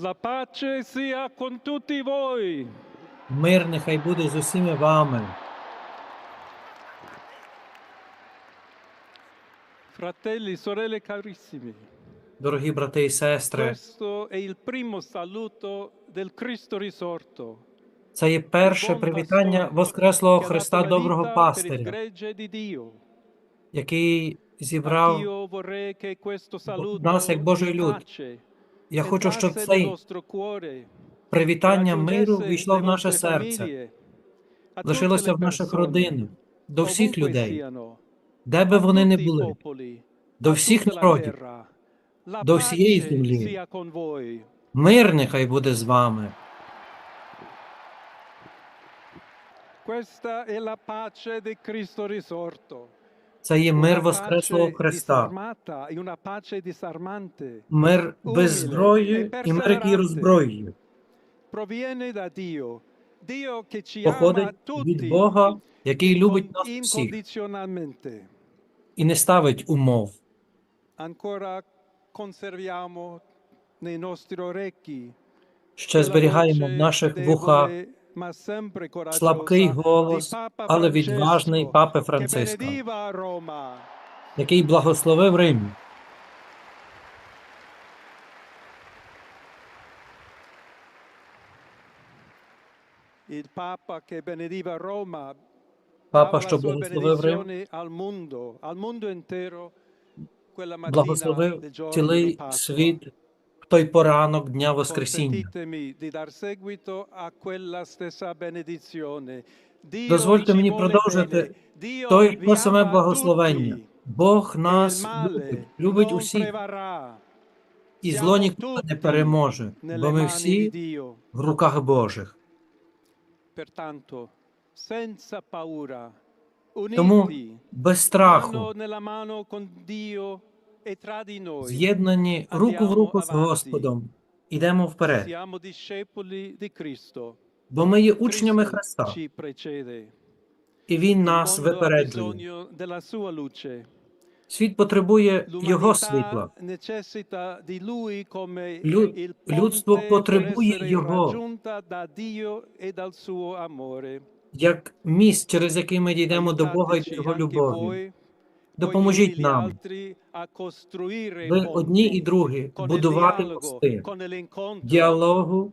La pace sia con tutti voi. Мир нехай буде з усіма вами. Fratelli, sorelle carissimi, Дорогі брати і сестри, questo è il primo saluto del Cristo risorto. це є перше привітання Воскреслого Христа, доброго пастиря, який зібрав нас як Божий люд. Я хочу, щоб це привітання миру війшло в наше серце, лишилося в наших родинах, до всіх людей, де би вони не були, до всіх народів. до всієї землі. Мир нехай буде з вами. Questa è la pace di Cristo risorto. Це є мир Воскреслого Христа. e. Мир без зброї і мир, який роззброює. Походить від Бога, який любить нас всіх і не ставить умов. Ще зберігаємо в наших вухах слабкий голос, але відважний папи Франциска, benediva Roma. який благословив Рим. Папа, що благословив Рим, благословив цілий світ той поранок Дня Воскресіння. Дозвольте мені продовжити той то саме благословення. Бог E нас любить, любить усіх, і зло ніколи не переможе, бо ми всі в руках Божих. Тому без страху, e з'єднані руку в руку з Господом, ідемо вперед, бо ми є учнями Христа, і Він нас випереджує. Світ потребує Його світла. Лю- людство потребує Його. e як міст, через який ми дійдемо до Бога і до Його любові. Допоможіть нам, ви одні і другі, будувати мости, діалогу,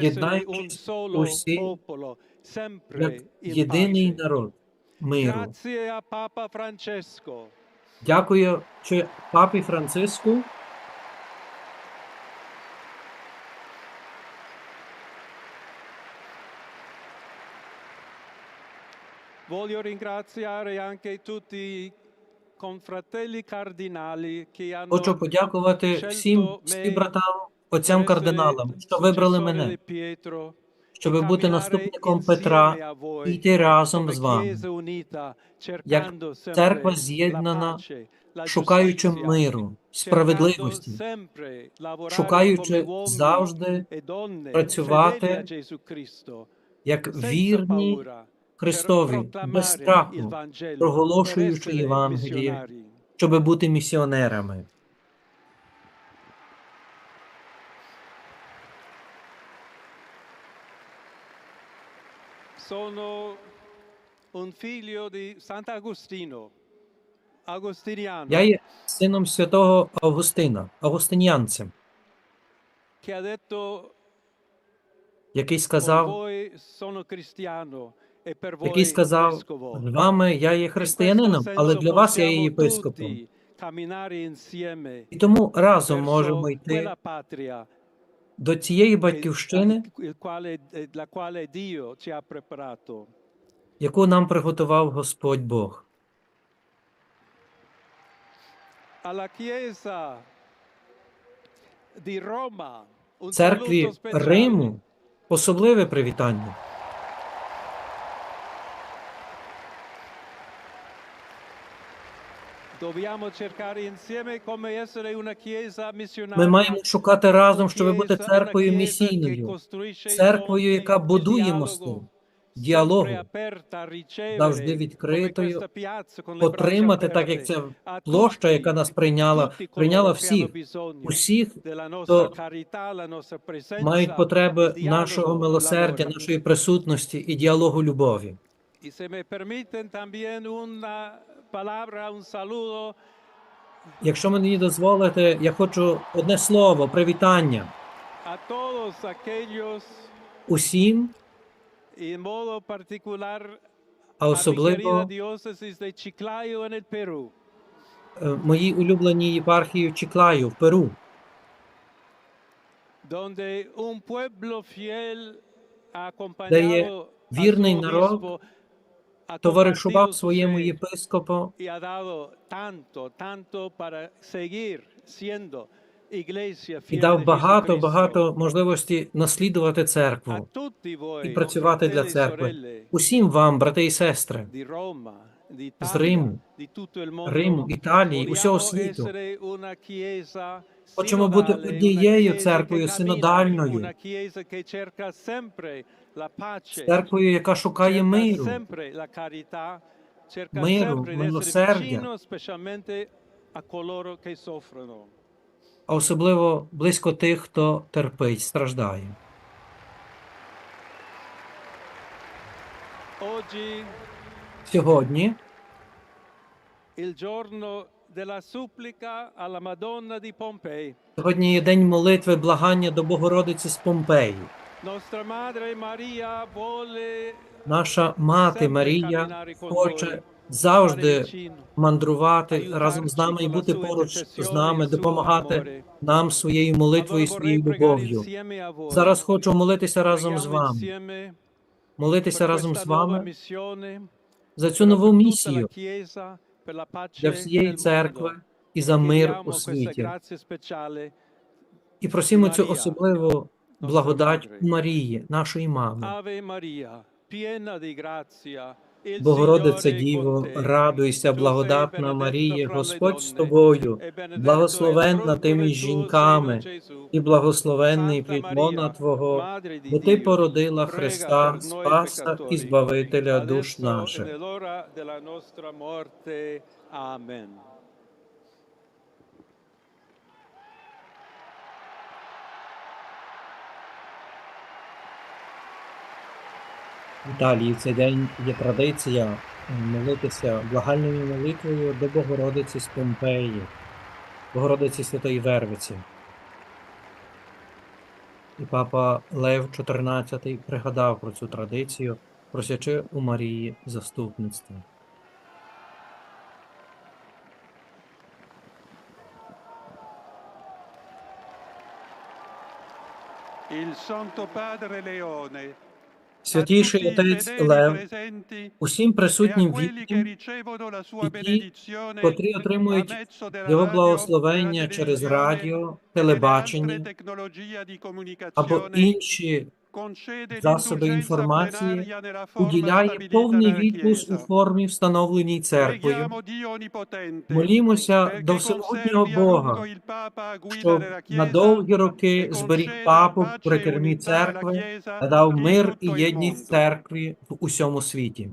єднаючись усі як єдиний народ миру. Дякую папі Франциску. Voglio ringraziare anche tutti i confratelli cardinali che hanno Хочу подякувати всім співбратам, отцям кардиналам, що вибрали мене, щоб бути наступником Петра і йти разом з вами, як церква з'єднана, шукаючи миру, справедливості, шукаючи завжди працювати як вірні Христові, без страху, проголошуючи Євангеліє, щоб бути місіонерами. Sono un figlio di Sant'Agostino, agostiniano, Я є сином святого Августина, августинянцем, che ha detto який сказав, voi sono cristiano який сказав, вами я є християнином, але для вас я є єпископом. І тому разом можемо йти до цієї батьківщини, яку нам приготував Господь Бог. Церкві. Риму особливе привітання. Ми маємо шукати разом, щоб бути церквою місійною, церквою, яка будує мости, діалогу, завжди завжди відкритою, отримати, так як ця площа, яка нас прийняла, прийняла всіх, усіх, хто мають потреби нашого милосердя, нашої присутності і діалогу любові. Y se me permiten también una palabra, un saludo Якщо мені дозволите, я хочу одне слово, привітання a todos aquellos, усім, y modo particular а особливо de Chiclayo en el Perú, е, моїй улюбленій єпархії Чіклаю, в Перу, Де є вірний народ, товаришував своєму єпископу. і dado танто, tanto para seguir siendo і дав багато, багато можливості наслідувати церкву і працювати для e церкви. Усім вам, брати і сестри, з Риму, Риму, Італії, усього світу. Хочемо бути однією церквою, синодальною. церквою, яка шукає миру, Миру, милосердя. а особливо близько тих, хто терпить, страждає. Сьогодні il giorno della supplica alla Madonna di Pompei. Сьогодні є день молитви благання до Богородиці з Помпеї. Nostra Madre Maria vuole Наша мати Марія хоче завжди мандрувати разом з нами і бути поруч з нами, допомагати нам своєю молитвою, і своєю любов'ю. Зараз хочу молитися разом з вами, молитися разом з вами за цю нову місію для всієї церкви і за мир у світі. І просимо цю особливу благодать у Марії, нашої мами. Богородице Діво, радуйся, благодатна Марія, Господь з тобою, благословенна ти між жінками, і благословенний плід лона Твого, бо Ти породила Христа, Спаса і Збавителя душ наших. Amen. Італії в цей день є традиція молитися благальною молитвою до Богородиці з Помпеї, Богородиці Святої Вервиці. І папа Лев XIV пригадав про цю традицію, просячи у Марії заступництва. Il Santo Padre Leone, Святійший отець Лев усім присутнім вірним, і ті, котрі отримують його благословення через радіо, телебачення або інші засоби інформації, уділяє повний відпуск у формі, встановленій церквою. Молімося до всемогутнього Бога, щоб на довгі роки зберіг папу при кермі церкви та дав мир і єдність церкві в усьому світі.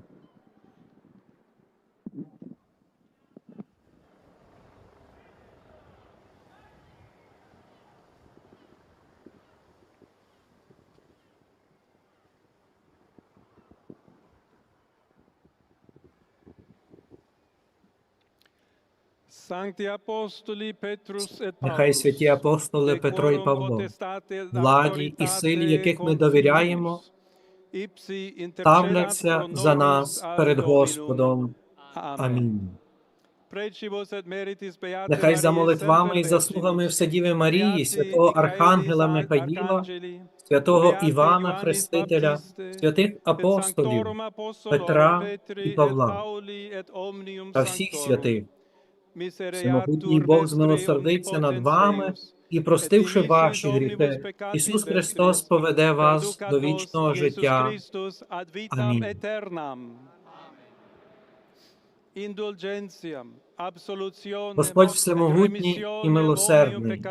Нехай святі апостоли Петро і Павло, владі і силі, яких ми довіряємо, ставляться за нас перед Господом. Амінь. Нехай за молитвами і заслугами Вседіви Марії, святого Архангела Михаїла, святого Івана Хрестителя, святих апостолів Петра і Павла. Та всіх святих, всемогутній Бог змилосердиться над вами і, простивши ваші гріхи, Ісус Христос поведе вас до вічного життя. Амінь. Господь всемогутній і милосердний,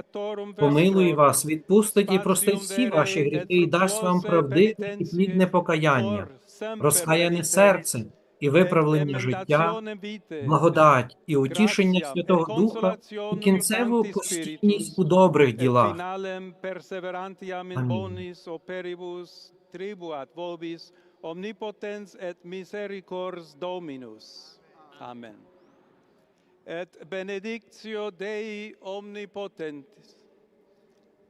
Помилує вас, відпустить і простить всі ваші гріхи і дасть вам правдиве і плідне покаяння. розхаяне серце і виправлення життя, благодать і утішення Святого Духа і кінцеву постійність у добрих ділах. Амінь. Omnipotens et misericors Dominus. Amen. Et benedictio Dei omnipotentis,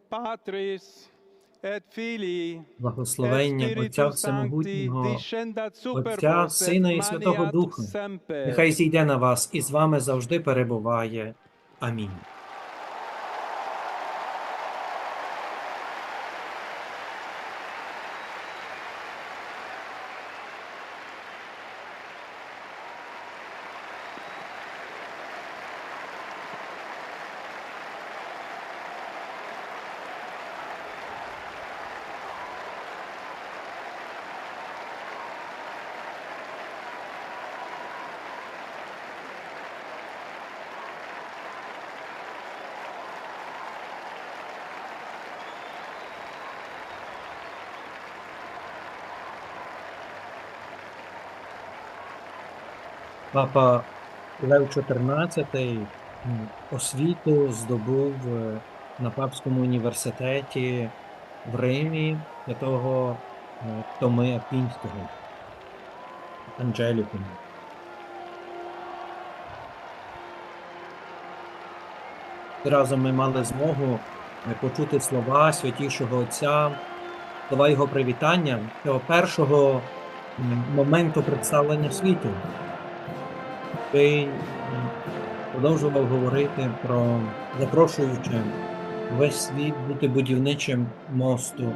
Patris Благословення Отця Всемогутнього, Отця, Сина і Святого Духа, нехай зійде на вас і з вами завжди перебуває. Амінь. Папа Лев XIV освіту здобув е, на Папському університеті в Римі святого е, Томи Апінського, Анджелікум. Разом ми мали змогу е, почути слова святішого Отця, слова його привітання, цього першого моменту представлення світу який продовжував говорити про запрошуючи весь світ бути будівничим мосту,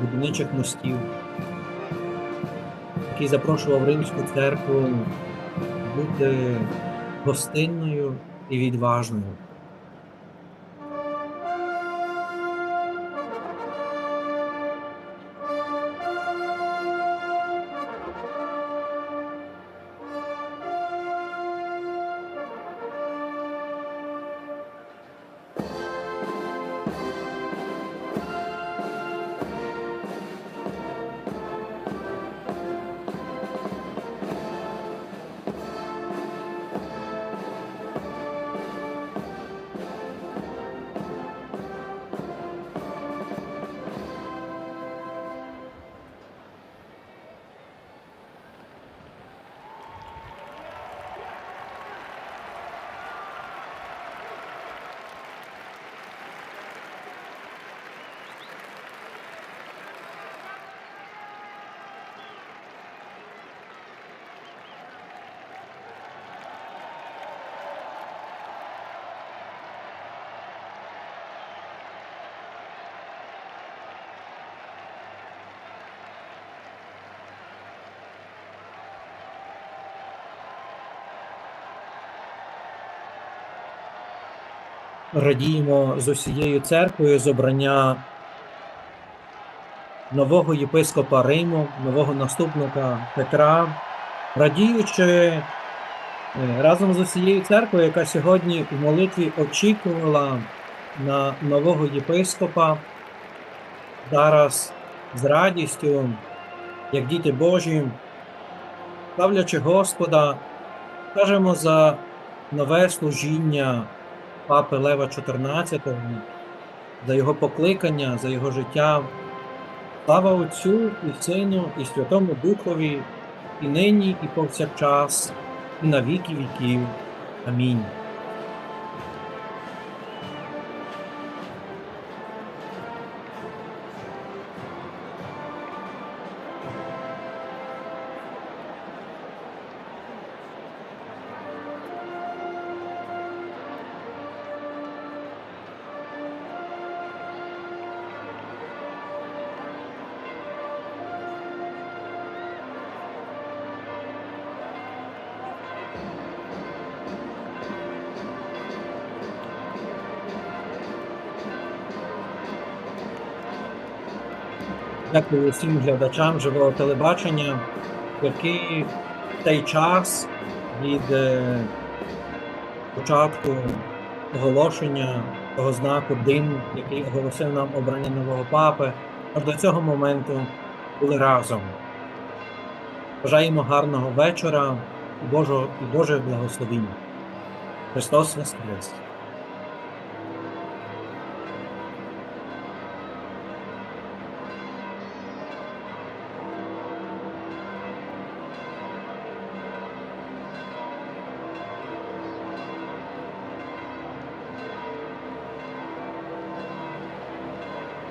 будівничих мостів, який запрошував Римську церкву бути гостинною і відважною. Радіємо з усією церквою з обрання нового єпископа Риму, нового наступника Петра, радіючи е, разом з усією церквою, яка сьогодні у молитві очікувала на нового єпископа, зараз з радістю, як діти Божі, славлячи Господа, кажемо за нове служіння папи Лева XIV, за його покликання, за його життя. Слава Отцю і Сину, і Святому Духові, і нині, і повсякчас, і на віки віків. Амінь. Дякую всім глядачам живого телебачення, які в цей час від е, початку оголошення того знаку дим, який оголосив нам обрання нового папи, аж до цього моменту були разом. Бажаємо гарного вечора і Божого і Божого благословіння. Христос Воскрес!